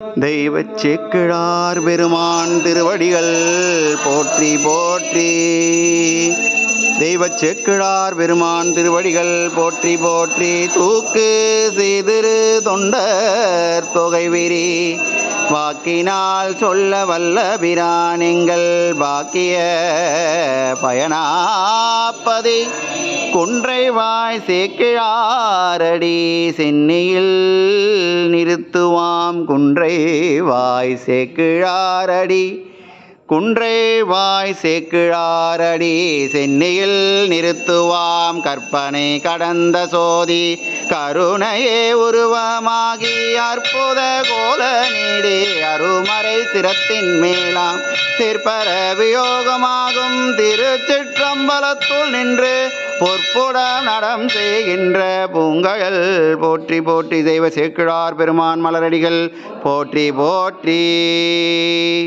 தெய்வ சேக்கிழார் பெருமான் திருவடிகள் போற்றி போற்றி. தெய்வ சேக்கிழார் பெருமான் திருவடிகள் போற்றி போற்றி. தூக்கு சிதிரு தொண்டர் தொகை விரி வாக்கினால் சொல்ல வல்ல பிரானிங்கள் பாக்கிய பயனாப்பதி. குன்றை வாய் சேக்கிழாரடி சென்னியில் நிறுத்துவாம் குன்றை வாய் சேக்கிழாரடி. குன்றை வாய் சேக்கிழாரடி சென்னியில் நிறுத்துவாம் கற்பனை கடந்த சோதி. கருணையே உருவமாகி அற்புத கோல நீடி அருமறை சிரத்தின் மேலாம் சிற்பர வியோகமாகும். திருச்சிற்றம்பலத்துள் நின்று பொற்புட நடம் செய்கின்ற பூங்கழல் போற்றி போற்றி தெய்வ சேக்கிழார் பெருமான் மலரடிகள் போற்றி போற்றி.